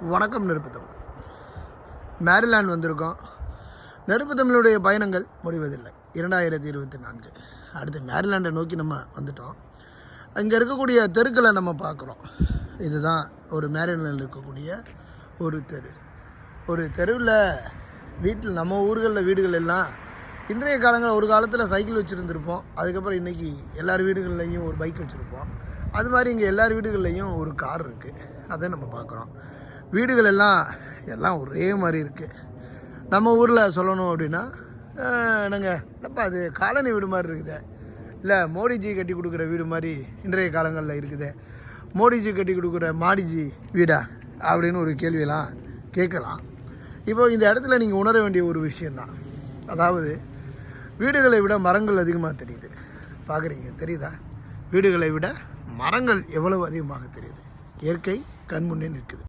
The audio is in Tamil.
வணக்கம் நெருப்புத்தம். மேரிலாண்ட் வந்திருக்கோம். நெருப்புத்தமிழுடைய பயணங்கள் முடிவதில்லை. இரண்டாயிரத்தி இருபத்தி நான்கு. அடுத்து மேரிலாண்டை நோக்கி நம்ம வந்துட்டோம். அங்கே இருக்கக்கூடிய தெருக்களை நம்ம பார்க்குறோம். இதுதான் ஒரு மேரிலாண்டில் இருக்கக்கூடிய ஒரு தெரு. ஒரு தெருவில் வீட்டில் நம்ம ஊர்களில் வீடுகள் எல்லாம் இன்றைய காலங்களில் ஒரு காலத்தில் சைக்கிள் வச்சுருந்துருப்போம். அதுக்கப்புறம் இன்றைக்கி எல்லார் வீடுகள்லையும் ஒரு பைக் வச்சுருப்போம். அது மாதிரி இங்கே எல்லார் வீடுகள்லையும் ஒரு கார் இருக்குது அதை நம்ம பார்க்குறோம். வீடுகள் எல்லாம் எல்லாம் ஒரே மாதிரி இருக்குது நம்ம ஊரில் சொல்லணும் அப்படின்னா நாங்கள் என்னங்க என்னப்பா அது காலனி வீடு மாதிரி இருக்குது. இல்லை மோடிஜி கட்டி கொடுக்குற வீடு மாதிரி இன்றைய காலங்களில் இருக்குது. மோடிஜி கட்டி கொடுக்குற மாடிஜி வீடா? அப்படின்னு ஒரு கேள்வியெல்லாம் கேட்கலாம். இப்போ இந்த இடத்துல நீங்கள் உணர வேண்டிய ஒரு விஷயந்தான் அதாவது வீடுகளை விட மரங்கள் அதிகமாக தெரியுது. பார்க்குறீங்க தெரியுதா? வீடுகளை விட மரங்கள் எவ்வளவு அதிகமாக தெரியுது? இயற்கை கண்முன்னே நிற்குது.